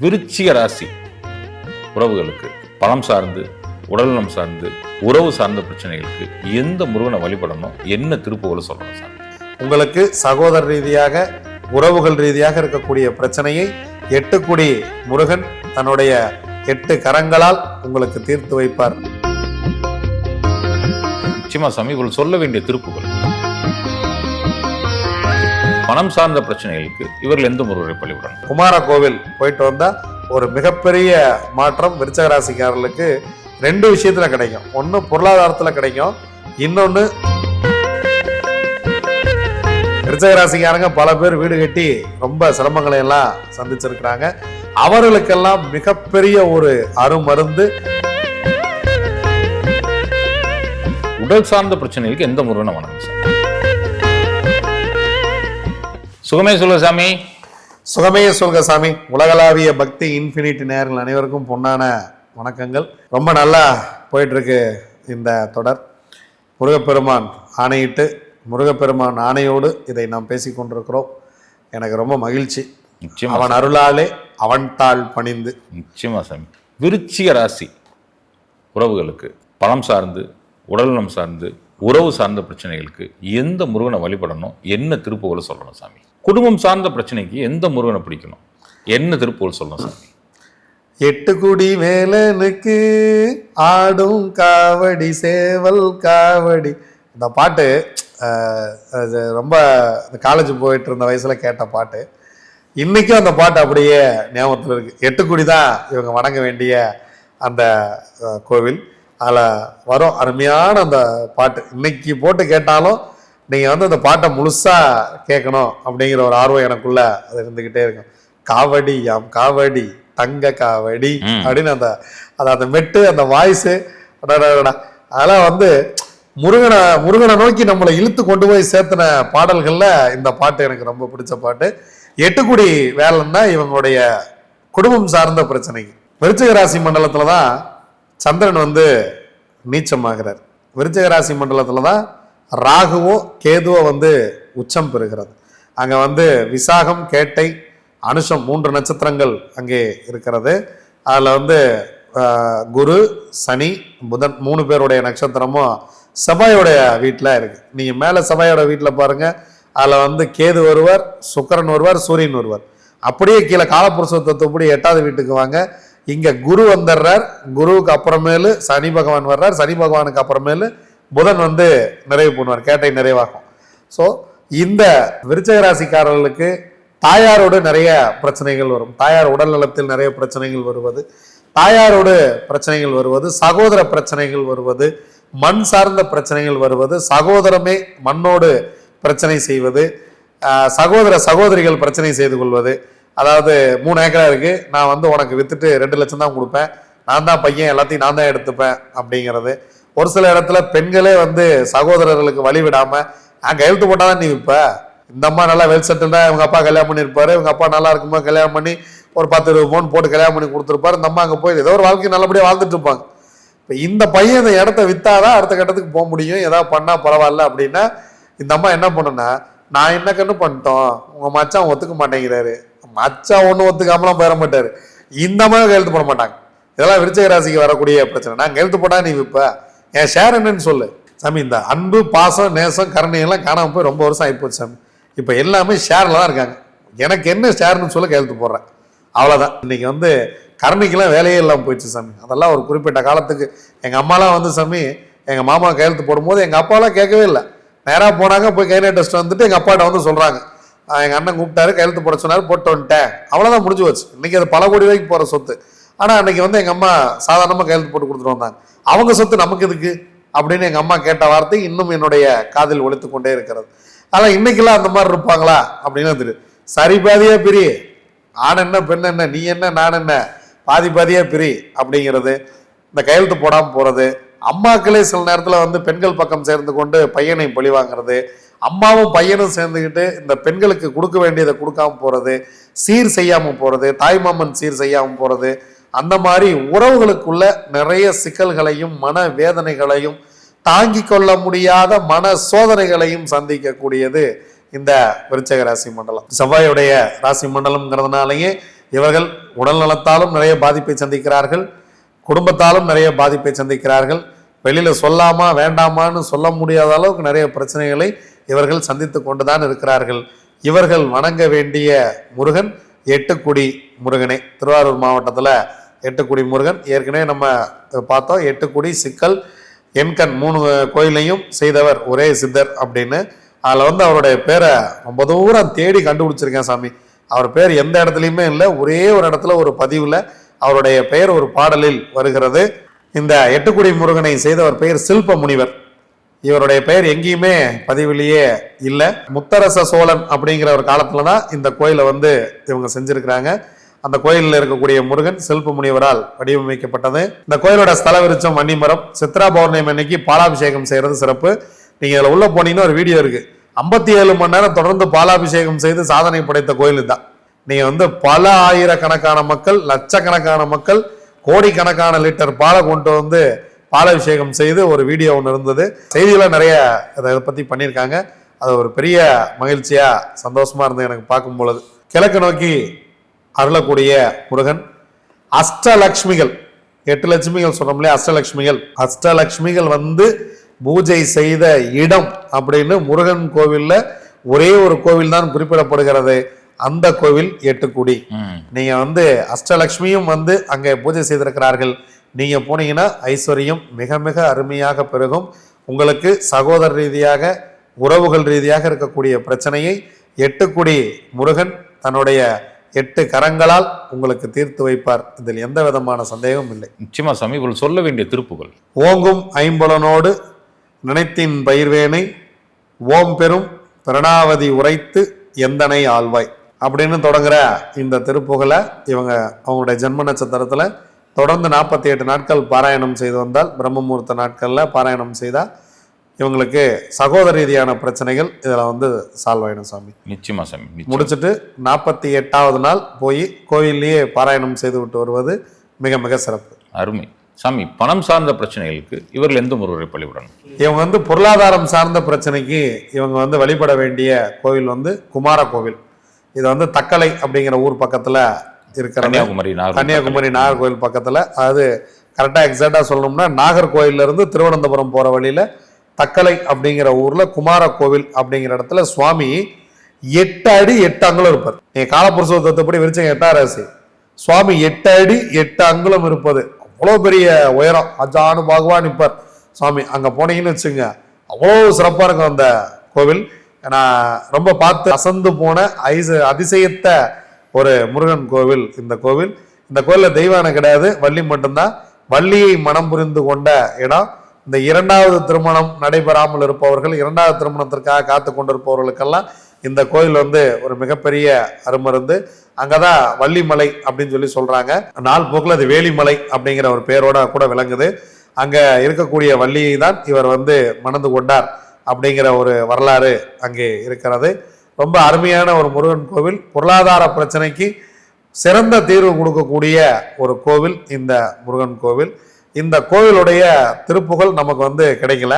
விருச்சிக ராசி. உறவுகளுக்கு பணம் சார்ந்து உடல்நலம் சார்ந்து உறவு சார்ந்த பிரச்சனைகளுக்கு எந்த முருகனை வழிபடணும் என்ன திருப்புகளை சொல்லணும் சார்? உங்களுக்கு சகோதர ரீதியாக உறவுகள் ரீதியாக இருக்கக்கூடிய பிரச்சனையை எட்டுக்குடி முருகன் தன்னுடைய எட்டு கரங்களால் உங்களுக்கு தீர்த்து வைப்பார். நிச்சயமா சாமி இவர்கள் சொல்ல வேண்டிய திருப்புகள் பணம் சார்ந்த பிரச்சனைகளுக்கு இவர்கள் எந்த முருகரை வழிபடணும் குமார கோவில் போயிட்டு வந்தா ஒரு மிகப்பெரிய மாற்றம் விருச்சக ராசிக்காரர்களுக்கு ரெண்டு விஷயத்துல கிடைக்கும். ஒன்று பொருளாதாரத்துல கிடைக்கும். இன்னொன்று விருச்சக ராசிக்காரங்க பல பேர் வீடு கட்டி ரொம்ப சிரமங்களை எல்லாம் சந்திச்சிருக்கிறாங்க. அவர்களுக்கெல்லாம் மிகப்பெரிய ஒரு அருமருந்து. உடல் சார்ந்த பிரச்சனைகளுக்கு எந்த முருகனை வணக்கம் சார்? சுகமே சொல்ல சாமி. சுகமே சொல்க சாமி. உலகளாவிய பக்தி இன்ஃபினிட்டி நேர்கள் அனைவருக்கும் பொன்னான வணக்கங்கள். ரொம்ப நல்லா போயிட்டு இருக்கு இந்த தொடர். முருகப்பெருமான் ஆணையிட்டு முருகப்பெருமான் ஆணையோடு இதை நாம் பேசிக் கொண்டிருக்கிறோம். எனக்கு ரொம்ப மகிழ்ச்சி. நிச்சயமா அவன் அருளாலே அவன் தாள் பணிந்து. நிச்சயமா சாமி. விருச்சிக ராசி உறவுகளுக்கு பணம் சார்ந்து உடல்நலம் சார்ந்து உறவு சார்ந்த பிரச்சனைகளுக்கு எந்த முருகனை வழிபடணும் என்ன திருப்புகளை சொல்லணும் சாமி? குடும்பம் சார்ந்த பிரச்சனைக்கு எந்த முருகனை பிடிக்கணும்? என்ன திருப்புகள் சொல்லணும் சாமி? எட்டு குடி வேலனுக்கு ஆடும் காவடி சேவல் காவடி. இந்த பாட்டு அது ரொம்ப காலேஜ் போயிட்டு இருந்த வயசுல கேட்ட பாட்டு. இன்னைக்கும் அந்த பாட்டு அப்படியே ஞாபகத்தில் இருக்கு. எட்டு குடி தான் இவங்க வணங்க வேண்டிய அந்த கோவில். அதில் வரும் அருமையான அந்த பாட்டு. இன்னைக்கு போட்டு கேட்டாலும் நீங்கள் வந்து அந்த பாட்டை முழுசாக கேட்கணும் அப்படிங்கிற ஒரு ஆர்வம் எனக்குள்ள அது இருந்துக்கிட்டே இருக்கும். காவடி யாம் காவடி தங்க காவடி. அப்படின்னு அந்த அது அந்த மெட்டு அந்த வாய்ஸு அதெல்லாம் வந்து முருகனை முருகனை நோக்கி நம்மளை இழுத்து கொண்டு போய் சேர்த்துன பாடல்கள்ல இந்த பாட்டு எனக்கு ரொம்ப பிடிச்ச பாட்டு. எட்டுக்குடி வேலைன்னா இவங்களுடைய குடும்பம் சார்ந்த பிரச்சனைக்கு விருச்சிக ராசி மண்டலத்துல தான் சந்திரன் வந்து நீச்சமாகிறார். விருச்சக ராசி மண்டலத்தில் தான் ராகுவோ கேதுவோ வந்து உச்சம் பெறுகிறது. அங்கே வந்து விசாகம் கேட்டை அனுஷம் மூன்று நட்சத்திரங்கள் அங்கே இருக்கிறது. அதில் வந்து குரு சனி புதன் மூணு பேருடைய நட்சத்திரமும் செவ்வாயோடைய வீட்டில் இருக்குது நீங்கள் மேலே செவ்வாயோட வீட்டில் பாருங்கள் அதில் வந்து கேது ஒருவர் சுக்கரன் ஒருவர் சூரியன் ஒருவர் அப்படியே கீழே காலப்புருஷ தத்துவப்படி எட்டாவது வீட்டுக்கு வாங்க. இங்கே குரு வந்துடுறார் குருவுக்கு அப்புறமேலு சனி பகவான் வர்றார். சனி பகவானுக்கு அப்புறமேலு புதன் வந்து நிறைவு பண்ணுவார். கேட்டை நிறைவாகும். ஸோ இந்த விருச்சக ராசிக்காரர்களுக்கு தாயாரோடு நிறைய பிரச்சனைகள் வரும். தாயார் உடல் நலத்தில் நிறைய பிரச்சனைகள் வருவது தாயாரோடு பிரச்சனைகள் வருவது சகோதர பிரச்சனைகள் வருவது மண் சார்ந்த பிரச்சனைகள் வருவது சகோதரமே மண்ணோடு பிரச்சனை செய்வது சகோதர சகோதரிகள் பிரச்சனை செய்து கொள்வது அதாவது மூணு ஏக்கரா இருக்கு. நான் வந்து உனக்கு வித்துட்டு ரெண்டு லட்சம் தான் கொடுப்பேன். நான் தான் பையன் எல்லாத்தையும் நான் தான் எடுத்துப்பேன் அப்படிங்கிறது. ஒரு சில இடத்துல பெண்களே வந்து சகோதரர்களுக்கு வழி விடாம நான் கையெழுத்து போட்டாதான் நீ விற்ப இந்த அம்மா நல்லா வெல் செட்டில்டா இவங்க அப்பா கல்யாணம் பண்ணியிருப்பாரு. இவங்க அப்பா நல்லா இருக்கும்போது கல்யாணம் பண்ணி ஒரு பத்து இருபது பவுன் போட்டு கல்யாணம் பண்ணி கொடுத்துருப்பாரு. இந்த அம்மா அங்கே போய் ஏதோ ஒரு வாழ்க்கை நல்லபடியாக வாழ்ந்துட்டு இருப்பாங்க. இப்போ இந்த பையன் இந்த இடத்த வித்தாதான் அடுத்த கட்டத்துக்கு போக முடியும். ஏதாவது பண்ணால் பரவாயில்ல அப்படின்னா இந்த அம்மா என்ன பண்ணுன்னா நான் என்ன கண்ணு பண்ணிட்டோம்? உங்கள் மச்சான் ஒத்துக்க மாட்டேங்கிறாரு. மச்சான் ஒன்றும் ஒத்துக்காமலாம் போயிட மாட்டார். இந்த மாதிரி கையெழுத்து போட மாட்டாங்க. இதெல்லாம் விருச்சக ராசிக்கு வரக்கூடிய பிரச்சனை. நான் கையெழுத்து போட்டா நீ விற்ப என் ஷேர் என்னன்னு சொல்லு. சாமி இந்த அன்பு பாசம் நேசம் கருணையெல்லாம் காணாமல் காணாம போய் ரொம்ப வருஷம் ஆகிப்போச்சு சாமி. இப்போ எல்லாமே ஷேரில் தான் இருக்காங்க. எனக்கு என்ன ஷேர்னு சொல்ல கையெழுத்து போடுறேன். அவ்வளோதான் இன்றைக்கி வந்து கருணைக்கெல்லாம் வேலையே இல்லாமல் போயிடுச்சு சாமி. அதெல்லாம் ஒரு குறிப்பிட்ட காலத்துக்கு எங்கள் அம்மாலாம் வந்து சாமி எங்கள் மாமா கையெழுத்து போடும்போது எங்கள் அப்பாலாம் கேட்கவே இல்லை. நேராக போனாங்க போய் கை டெஸ்ட் வந்துட்டு எங்கள் அப்பாட்ட வந்து சொல்கிறாங்க எங்கள் அண்ணன் கூப்பிட்டாரு கையெழுத்து போட சொன்னார் போட்டு வந்துட்டேன். அவ்வளோதான் முடிஞ்சு வச்சு இன்றைக்கி அது பல கோடி ரூபாய்க்கு போகிற சொத்து. ஆனால் அன்னைக்கு வந்து எங்கள் அம்மா சாதாரணமாக கையெழுத்து போட்டு கொடுத்துட்டு வந்தாங்க. அவங்க சொத்து நமக்கு எதுக்கு? அப்படின்னு எங்கள் அம்மா கேட்ட வார்த்தை இன்னும் என்னுடைய காதில் ஒழித்து கொண்டே இருக்கிறது. ஆனால் இன்னைக்கெல்லாம் அந்த மாதிரி இருப்பாங்களா? அப்படின்னு தெரியும் சரி பாதியா பிரி. ஆண் என்ன பெண் என்ன நீ என்ன நான் என்ன? பாதி பாதியாக பிரி அப்படிங்கிறது. இந்த கையெழுத்து போடாமல் போகிறது அம்மாக்களே சில நேரத்தில் வந்து பெண்கள் பக்கம் சேர்ந்து கொண்டு பையனை பழி வாங்குறது. அம்மாவும் பையனும் சேர்ந்துக்கிட்டு இந்த பெண்களுக்கு கொடுக்க வேண்டியதை கொடுக்காம போகிறது சீர் செய்யாமல் போகிறது தாய்மாமன் சீர் செய்யாமல் போகிறது அந்த மாதிரி உறவுகளுக்குள்ள நிறைய சிக்கல்களையும் மன வேதனைகளையும் தாங்கிக் கொள்ள முடியாத மன சோதனைகளையும் சந்திக்கக்கூடியது இந்த விருச்சக ராசி மண்டலம். செவ்வாயுடைய ராசி மண்டலம்ங்கிறதுனாலயே இவர்கள் உடல் நலத்தாலும் நிறைய பாதிப்பை சந்திக்கிறார்கள் குடும்பத்தாலும் நிறைய பாதிப்பை சந்திக்கிறார்கள். வெளியில் சொல்லாமா வேண்டாமான்னு சொல்ல முடியாத அளவுக்கு நிறைய பிரச்சனைகளை இவர்கள் சந்தித்து கொண்டுதான் இருக்கிறார்கள். இவர்கள் வணங்க வேண்டிய முருகன் எட்டுக்குடி முருகனே. திருவாரூர் மாவட்டத்தில் எட்டுக்குடி முருகன். ஏற்கனவே நம்ம பார்த்தோம் எட்டுக்குடி சிக்கல் எண்கண் மூணு கோயிலையும் செய்தவர் ஒரே சித்தர் அப்படின்னு. அதில் வந்து அவருடைய பேரை ரொம்ப தூரம் தேடி கண்டுபிடிச்சிருக்கேன் சாமி. அவர் பேர் எந்த இடத்துலையுமே இல்லை ஒரே ஒரு இடத்துல ஒரு பதிவில் அவருடைய பெயர் ஒரு பாடலில் வருகிறது. இந்த எட்டுக்குடி முருகனை செய்தவர் பெயர் சில்ப முனிவர் இவருடைய பெயர் எங்கேயுமே பதிவிலேயே இல்லை. முத்தரச சோழன் அப்படிங்கிற ஒரு காலத்தில் தான் இந்த கோயிலை வந்து இவங்க செஞ்சுருக்கிறாங்க. அந்த கோயிலில் இருக்கக்கூடிய முருகன் செல்ப முனிவரால் வடிவமைக்கப்பட்டது. இந்த கோயிலோட ஸ்தல விருச்சம் வன்னிமரம் சித்ரா பௌர்ணமி அன்னைக்கு பாலாபிஷேகம் செய்கிறது சிறப்பு. நீங்கள் இதில் உள்ளே போனீங்கன்னா ஒரு வீடியோ இருக்குது ஐம்பத்தி ஏழு மணி நேரம் தொடர்ந்து பாலாபிஷேகம் செய்து சாதனை படைத்த கோயில் தான் நீங்கள் வந்து பல ஆயிரக்கணக்கான மக்கள் லட்சக்கணக்கான மக்கள் கோடிக்கணக்கான லிட்டர் பாலை கொண்டு வந்து பாலாபிஷேகம் செய்து ஒரு வீடியோ ஒன்று இருந்தது. செய்திகளை நிறைய இதை பத்தி பண்ணியிருக்காங்க. அது ஒரு பெரிய மகிழ்ச்சியா சந்தோஷமா இருந்தது எனக்கு பார்க்கும் பொழுது கிழக்கு நோக்கி அருளக்கூடிய முருகன் அஷ்டலக்ஷ்மிகள் எட்டு லட்சுமிகள் சொன்னோம்லையே அஷ்டலக்ஷ்மிகள். அஷ்டலக்ஷ்மிகள் வந்து பூஜை செய்த இடம் அப்படின்னு முருகன் கோவில்ல ஒரே ஒரு கோவில் தான் குறிப்பிடப்படுகிறது. அந்த கோவில் எட்டுக்குடி. ம். நீங்க வந்து அஷ்டலக்ஷ்மியும் வந்து அங்கே பூஜை செய்திருக்கிறார்கள். நீங்க போனீங்கன்னா ஐஸ்வர்யம் மிக மிக அருமையாக பெருகும். உங்களுக்கு சகோதர ரீதியாக உறவுகள் ரீதியாக இருக்கக்கூடிய பிரச்சனையை எட்டுக்குடி முருகன் தன்னுடைய எட்டு கரங்களால் உங்களுக்கு தீர்த்து வைப்பார். இதில் எந்த விதமான சந்தேகமும் இல்லை. நிச்சயமா சாமி சொல்ல வேண்டிய திருப்புகள். ஓங்கும் ஐம்புலனோடு நினைத்தின் பயிர்வேனை ஓம் பெரும் பிரணாவதி உரைத்து எந்தனை ஆழ்வாய் அப்படின்னு தொடங்குற இந்த திருப்புகழை இவங்க அவங்களுடைய ஜென்ம நட்சத்திரத்துல தொடர்ந்து நாற்பத்தி எட்டு நாட்கள் பாராயணம் செய்து வந்தால் பிரம்மமுகூர்த்த நாட்கள்ல பாராயணம் செய்தா இவங்களுக்கு சகோதர ரீதியான பிரச்சனைகள் இதுல வந்து சால்வ் ஆயிடும் சாமி. நிச்சயமா சாமி. முடிச்சுட்டு நாற்பத்தி எட்டாவது நாள் போய் கோயில்லையே பாராயணம் செய்து விட்டு வருவது மிக மிக சிறப்பு. அருமை. சாமி பணம் சார்ந்த பிரச்சனைகளுக்கு இவர்கள் எந்த முருகரை பழிவிடணும் இவங்க வந்து பொருளாதாரம் சார்ந்த பிரச்சனைக்கு இவங்க வந்து வழிபட வேண்டிய கோவில் வந்து குமார கோவில் இது வந்து தக்கலை அப்படிங்கிற ஊர் பக்கத்துல இருக்கிற கன்னியாகுமரி. கன்னியாகுமரி நாகர்கோவில் பக்கத்துல. அதாவது கரெக்டா எக்ஸாக்டா சொல்லணும்னா நாகர்கோயில்ல இருந்து திருவனந்தபுரம் போற வழியில தக்கலை அப்படிங்கிற ஊர்ல குமார கோவில் அப்படிங்கிற இடத்துல சுவாமி எட்டு அடி எட்டு அங்குலம் இருப்பார். நீங்க காலப்புருஷத்தப்படி விரிச்சங்க? எட்டாம் ராசி. சுவாமி எட்டு அடி எட்டு அங்குலம் இருப்பது. அவ்வளோ பெரிய உயரம். அஜானு பகவான் நிற்பார். சுவாமி அங்க போனீங்கன்னு வச்சுங்க அவ்வளோ சிறப்பா இருக்கும் அந்த கோவில். நான் ரொம்ப பார்த்து அசந்து போன ஐச அதிசயத்த ஒரு முருகன் கோவில் இந்த கோவில். இந்த கோயிலில் தெய்வானை கிடையாது வள்ளி மட்டும்தான். வள்ளியை மனம் புரிந்து கொண்ட இடம். இந்த இரண்டாவது திருமணம் நடைபெறாமல் இருப்பவர்கள் இரண்டாவது திருமணத்திற்காக காத்து கொண்டிருப்பவர்களுக்கெல்லாம் இந்த கோயில் வந்து ஒரு மிகப்பெரிய அருமருந்து. அங்கதான் வள்ளிமலை அப்படின்னு சொல்லி சொல்றாங்க. நாள் போக்கில் அது வேலிமலை அப்படிங்கிற ஒரு பேரோட கூட விளங்குது. அங்க இருக்கக்கூடிய வள்ளியை தான் இவர் வந்து மணந்து கொண்டார் அப்படிங்கிற ஒரு வரலாறு அங்கே இருக்கிறது. ரொம்ப அருமையான ஒரு முருகன் கோவில். பொருளாதார பிரச்சனைக்கு சிறந்த தீர்வு கொடுக்கக்கூடிய ஒரு கோவில் இந்த முருகன் கோவில். இந்த கோவிலுடைய திருப்புகள் நமக்கு வந்து கிடைக்கல.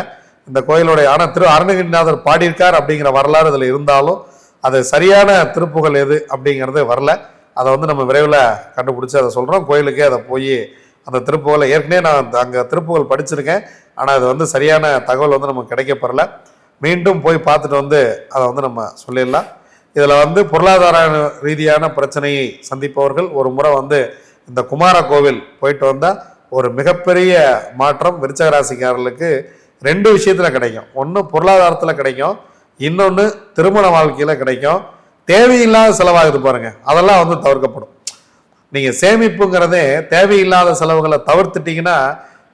இந்த கோயிலுடைய ஆனால் திரு அருணகிரிநாதர் பாடியிருக்கார் அப்படிங்கிற வரலாறு இதில் இருந்தாலும் அது சரியான திருப்புகள் எது அப்படிங்கிறது வரல. அதை வந்து நம்ம விரைவில் கண்டுபிடிச்சி அதை சொல்கிறோம் கோயிலுக்கே அதை போய் அந்த திருப்புகளை ஏற்கனவே நான் அங்கே திருப்புகள் படிச்சிருக்கேன். ஆனால் அது வந்து சரியான தகவல் வந்து நமக்கு கிடைக்கப்பெறல. மீண்டும் போய் பார்த்துட்டு வந்து அதை வந்து நம்ம சொல்லிடலாம். இதில் வந்து பொருளாதார ரீதியான பிரச்சனையை சந்திப்பவர்கள் ஒரு முறை வந்து இந்த குமார கோவில் போயிட்டு வந்தால் ஒரு மிகப்பெரிய மாற்றம் விருச்சகராசிக்காரர்களுக்கு ரெண்டு விஷயத்தில் கிடைக்கும். ஒன்று பொருளாதாரத்தில் கிடைக்கும். இன்னொன்று திருமண வாழ்க்கையில் கிடைக்கும். தேவையில்லாத செலவாகுது பாருங்கள் அதெல்லாம் வந்து தவிர்க்கப்படும். நீங்கள் சேமிப்புங்கிறதே தேவையில்லாத செலவுகளை தவிர்த்துட்டிங்கன்னா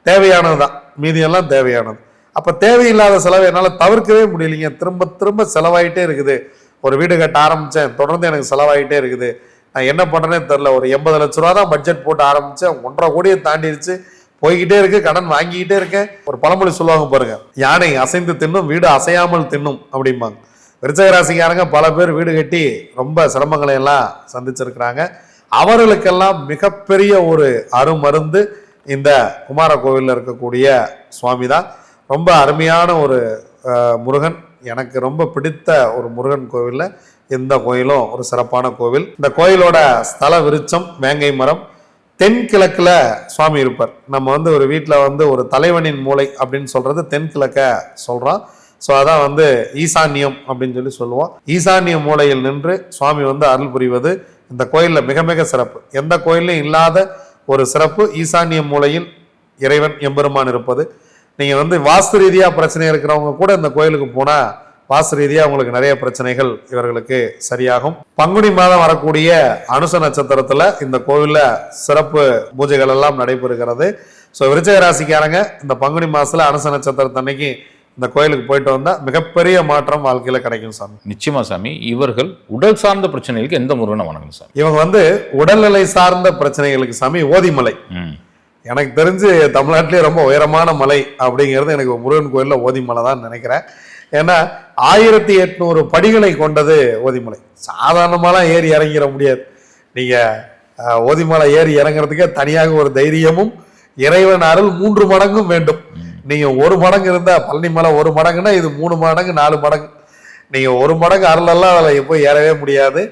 தேவையானது தான் மீதியெல்லாம் தேவையானது. அப்போ தேவையில்லாத செலவை என்னால் தவிர்க்கவே முடியலைங்க. திரும்ப திரும்ப செலவாயிட்டே இருக்குது. ஒரு வீடு கட்ட ஆரம்பித்தேன் தொடர்ந்து எனக்கு செலவாயிட்டே இருக்குது. நான் என்ன பண்ணுறேனே தெரில ஒரு எண்பது லட்ச ரூபா தான் பட்ஜெட் போட்டு ஆரம்பித்தேன் ஒன்றரை கோடியை தாண்டிடுச்சு போய்கிட்டே இருக்கு. கடன் வாங்கிக்கிட்டே இருக்கேன். ஒரு பழமொழி சொல்லுவாங்க பாருங்க. யானை அசைந்து தின்னும் வீடு அசையாமல் தின்னும் அப்படிம்பாங்க. விருச்சக ராசிக்காரங்க பல பேர் வீடு கட்டி ரொம்ப சிரமங்களை எல்லாம் சந்திச்சிருக்கிறாங்க. அவர்களுக்கெல்லாம் மிகப்பெரிய ஒரு அருமருந்து இந்த குமார கோவிலில் இருக்கக்கூடிய சுவாமி தான் ரொம்ப அருமையான ஒரு முருகன். எனக்கு ரொம்ப பிடித்த ஒரு முருகன் கோவிலில் இந்த கோயிலும் ஒரு சிறப்பான கோவில். இந்த கோயிலோட ஸ்தல விருச்சம் வேங்கை மரம் தென்கிழக்கில் சுவாமி இருப்பார். நம்ம வந்து ஒரு வீட்டில் வந்து ஒரு தலைவனின் மூளை அப்படின்னு சொல்கிறது தென்கிழக்க சொல்கிறோம் ஸோ அதான் வந்து ஈசான்யம் அப்படின்னு சொல்லி சொல்லுவோம். ஈசான்ய மூலையில் நின்று சுவாமி வந்து அருள் புரிவது இந்த கோயிலில் மிக மிக சிறப்பு. எந்த கோயிலையும் இல்லாத ஒரு சிறப்பு ஈசான்ய மூலையில் இறைவன் எம்பெருமான் இருப்பது. நீங்க வந்து வாஸ்து ரீதியா பிரச்சனை இருக்கிறவங்க கூட இந்த கோயிலுக்கு போனா வாஸ்து ரீதியா உங்களுக்கு நிறைய பிரச்சனைகள் இவர்களுக்கு சரியாகும். பங்குனி மாதம் வரக்கூடிய அனுச நட்சத்திரத்துல இந்த கோவில்ல சிறப்பு பூஜைகள் எல்லாம் நடைபெறுகிறது. ஸோ விருச்சிக ராசிக்காரங்க இந்த பங்குனி மாசத்துல அனுச நட்சத்திரத்தன்னைக்கு இந்த கோயிலுக்கு போயிட்டு வந்தா மிகப்பெரிய மாற்றம் வாழ்க்கையில கிடைக்கும் சாமி. நிச்சயமா சாமி. இவர்கள் உடல் சார்ந்த பிரச்சனைகளுக்கு எந்த முருகனை வணங்கணும் சாமி? இவங்க வந்து உடல்நிலை சார்ந்த பிரச்சனைகளுக்கு சாமி ஓதிமலை. எனக்கு தெரிஞ்சு தமிழ்நாட்டிலே ரொம்ப உயரமான மலை அப்படிங்கிறது எனக்கு முருகன் கோயிலில் ஓதிமலை தான் நினைக்கிறேன். ஏன்னா ஆயிரத்தி எட்நூறு படிகளை கொண்டது ஓதிமலை. சாதாரணமாலாம் ஏறி இறங்கிட முடியாது. நீங்கள் ஓதிமலை ஏறி இறங்குறதுக்கே தனியாக ஒரு தைரியமும் இறைவன் அருள் மூன்று மடங்கும் வேண்டும். நீங்கள் ஒரு மடங்கு இருந்தால் பழனி மலை ஒரு மடங்குன்னா இது மூணு மடங்கு நாலு மடங்கு. நீங்கள் ஒரு மடங்கு அருளெல்லாம் அதில் போய் ஏறவே முடியாது.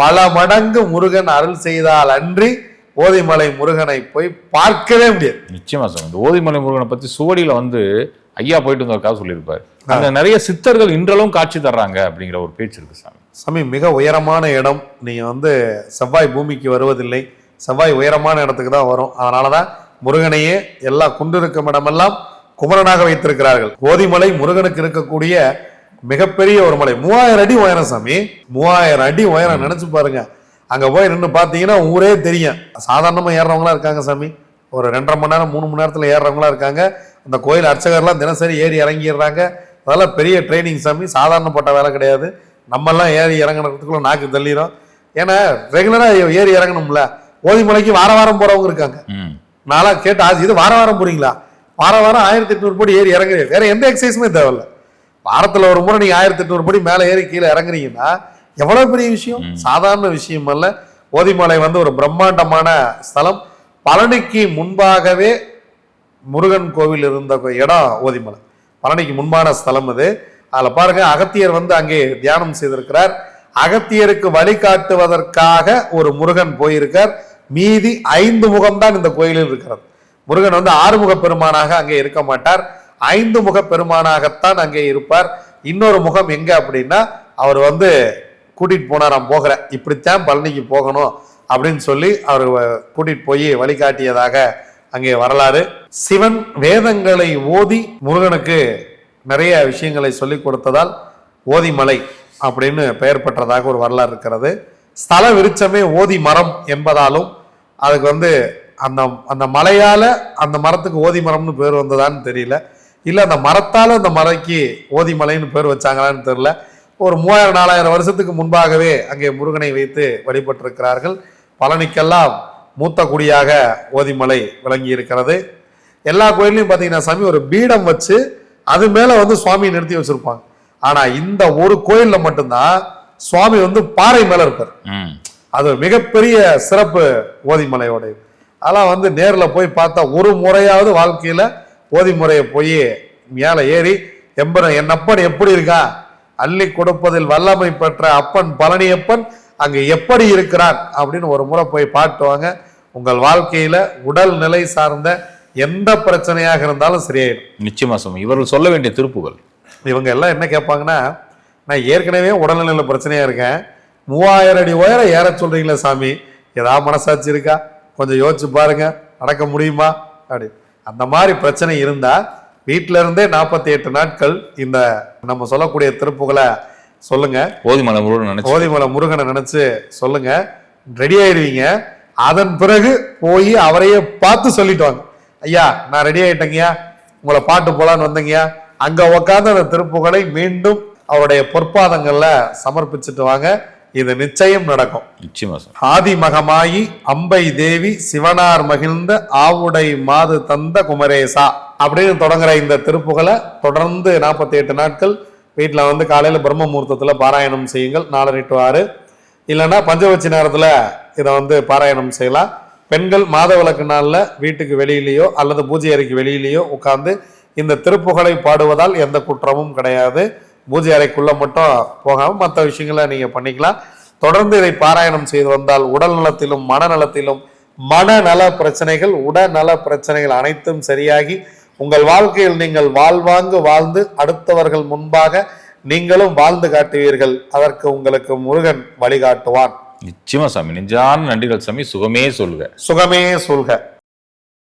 பல மடங்கு முருகன் அருள் செய்தால் அன்றி ஓதிமலை முருகனை போய் பார்க்கவே முடியாது. நிச்சயமா சாமி இந்த ஓதிமலை முருகனை பத்தி சுவடியில வந்து ஐயா போயிட்டு வந்தவருக்காக சொல்லியிருப்பாரு. அங்க நிறைய சித்தர்கள் இன்றளவும் காட்சி தர்றாங்க அப்படிங்கிற ஒரு பேச்சு இருக்கு சாமி. சாமி மிக உயரமான இடம். நீங்க வந்து செவ்வாய் பூமிக்கு வருவதில்லை. செவ்வாய் உயரமான இடத்துக்கு தான் வரும். அதனால தான் முருகனையே எல்லா குன்றிருக்கும் இடமெல்லாம் குமரனாக வைத்திருக்கிறார்கள். ஓதிமலை முருகனுக்கு இருக்கக்கூடிய மிகப்பெரிய ஒரு மலை. மூவாயிரம் அடி உயரம் சாமி. மூவாயிரம் அடி உயரம். நினைச்சு பாருங்க. அங்க போய் நின்று பார்த்தீங்கன்னா ஊரே தெரியும். சாதாரணமா ஏறுறவங்களா இருக்காங்க சாமி. ஒரு ரெண்டரை மணி நேரம் மூணு மணி நேரத்துல ஏறுறவங்களா இருக்காங்க. அந்த கோயில் அர்ச்சகர்லாம் தினசரி ஏறி இறங்கிடுறாங்க. அதெல்லாம் பெரிய ட்ரைனிங் சாமி. சாதாரணப்பட்ட வேலை கிடையாது. நம்மெல்லாம் ஏறி இறங்குறதுக்குள்ள நாக்கு தள்ளிடும் ஏன்னா ரெகுலரா ஏறி இறங்கணும்ல. ஓதிமலைக்கு வார வாரம் போறவங்க இருக்காங்க. நான்லாம் கேட்டு ஆச்சு இது வார வாரம் போறீங்களா? வார வாரம் ஆயிரத்தி எட்நூறு படி ஏறி இறங்குறீங்க வேற எந்த எக்ஸசைஸுமே தேவையில்ல. வாரத்துல ஒரு முறை நீங்க ஆயிரத்தி எட்நூறு படி மேலே ஏறி கீழே இறங்குறீங்கன்னா எவ்வளவு பெரிய விஷயம்? சாதாரண விஷயம் அல்ல. ஓதிமலை வந்து ஒரு பிரம்மாண்டமான ஸ்தலம். பழனிக்கு முன்பாகவே முருகன் கோவில் இருந்த இடம் ஓதிமலை பழனிக்கு முன்பான ஸ்தலம் அது. அதுல பாருங்க அகத்தியர் வந்து அங்கே தியானம் செய்திருக்கிறார். அகத்தியருக்கு வழிகாட்டுவதற்காக ஒரு முருகன் போயிருக்கார். மீதி ஐந்து முகம்தான் இந்த கோயிலில் இருக்கிறது. முருகன் வந்து ஆறுமுக பெருமானாக அங்கே இருக்க மாட்டார். ஐந்து முக பெருமானாகத்தான் அங்கே இருப்பார். இன்னொரு முகம் எங்க அப்படின்னா அவர் வந்து கூட்டிகிட்டு போனாராம் போகிற இப்படித்தான் பழனிக்கு போகணும் அப்படின்னு சொல்லி அவர் கூட்டிகிட்டு போய் வழிகாட்டியதாக அங்கே வரலாறு. சிவன் வேதங்களை ஓதி முருகனுக்கு நிறைய விஷயங்களை சொல்லி கொடுத்ததால் ஓதிமலை அப்படின்னு பெயர் பெற்றதாக ஒரு வரலாறு இருக்கிறது. ஸ்தல விருட்சமே ஓதி மரம் என்பதாலும் அதுக்கு வந்து அந்த அந்த மலையால் அந்த மரத்துக்கு ஓதி மரம்னு பேர் வந்ததான்னு தெரியல. இல்லை அந்த மரத்தால் அந்த மலைக்கு ஓதி மலைன்னு பேர் வச்சாங்களான்னு தெரியல. ஒரு மூவாயிரம் நாலாயிரம் வருஷத்துக்கு முன்பாகவே அங்கே முருகனை வைத்து வழிபட்டிருக்கிறார்கள். பழனிக்கெல்லாம் மூத்த குடியாக ஓதிமலை விளங்கி இருக்கிறது எல்லா கோயில்லையும் பார்த்தீங்கன்னா சாமி ஒரு பீடம் வச்சு அது மேல வந்து சுவாமியை நிறுத்தி வச்சிருப்பாங்க. ஆனா இந்த ஒரு கோயில்ல மட்டும்தான் சுவாமி வந்து பாறை மேல இருப்பார். அது மிகப்பெரிய சிறப்பு ஓதிமலையோட. அதெல்லாம் வந்து நேர்ல போய் பார்த்தா ஒரு முறையாவது வாழ்க்கையில ஓதி முறையை போய் மேலே ஏறி எம்பரம் என் அப்பன் எப்படி இருக்கான் அள்ளி கொடுப்பதில் வல்லமை பெற்ற அப்பன் பழனியப்பன் அங்க எப்படி இருக்கிறான் அப்படின்னு ஒரு முறை போய் பாட்டுவாங்க உங்கள் வாழ்க்கையில உடல் நிலை சார்ந்த எந்த பிரச்சனையாக இருந்தாலும் சரியாயிடும். நிச்சயமா சாமி இவர்கள் சொல்ல வேண்டிய திருப்புகள். இவங்க எல்லாம் என்ன கேட்பாங்கன்னா நான் ஏற்கனவே உடல்நிலையில் பிரச்சனையா இருக்கேன். மூவாயிரம் அடி உயரம் ஏற சொல்றீங்களே சாமி. ஏதாவது மனசாட்சி இருக்கா? கொஞ்சம் யோசிச்சு பாருங்க. நடக்க முடியுமா? அப்படி. அந்த மாதிரி பிரச்சனை இருந்தா வீட்டில இருந்தே நாற்பத்தி எட்டு நாட்கள் இந்த நம்ம சொல்லக்கூடிய திருப்புகளை சொல்லுங்க. ஓதிமலை முருகன் நினைச்சு. ஓதிமலை முருகனை நினைச்சு சொல்லுங்க. ரெடி ஆயிடுவீங்க. அதன் பிறகு போய் அவரையே பார்த்து சொல்லிட்டு வாங்க ஐயா நான் ரெடி ஆயிட்டேங்கய்யா. உங்களை பாட்டு போலான்னு வந்தேங்கய்யா. அங்க உட்கார்ந்து அந்த திருப்புகளை மீண்டும் அவருடைய பொற்பாதங்கள்ல சமர்ப்பிச்சுட்டு வாங்க. இது நிச்சயம் நடக்கும். நிச்சயமா சாமி ஆதி மகமாயி அம்பை தேவி சிவனார் மகிழ்ந்த ஆவுடை மாது தந்த குமரேசா அப்படின்னு தொடங்குற இந்த திருப்புகளை தொடர்ந்து நாற்பத்தி எட்டு நாட்கள் வீட்டில் வந்து காலையில பிரம்ம முகூர்த்தத்துல பாராயணம் செய்யுங்கள். நாலரை டு ஆறு. இல்லைன்னா பஞ்சவச்சி நேரத்துல இதை வந்து பாராயணம் செய்யலாம். பெண்கள் மாதவிலக்கு நாள்ல வீட்டுக்கு வெளியிலேயோ அல்லது பூஜை அறைக்கு வெளியிலேயோ உட்கார்ந்து இந்த திருப்புகளை பாடுவதால் எந்த குற்றமும் கிடையாது. பூஜை அறைக்குள்ள மட்டும் போகாம மற்ற விஷயங்களை நீங்க பண்ணிக்கலாம். தொடர்ந்து இதை பாராயணம் செய்து வந்தால் உடல் நலத்திலும் மனநலத்திலும் மனநல பிரச்சனைகள் உடல்நல பிரச்சனைகள் அனைத்தும் சரியாகி உங்கள் வாழ்க்கையில் நீங்கள் வாழ்வாங்கு வாழ்ந்து அடுத்தவர்கள் முன்பாக நீங்களும் வாழ்ந்து காட்டுவீர்கள். அதற்கு உங்களுக்கு முருகன் வழிகாட்டுவான். நிச்சயமா சாமி. நெஞ்சான நன்றிகள் சாமி. சுகமே சொல்லுக சுகமே சொல்க.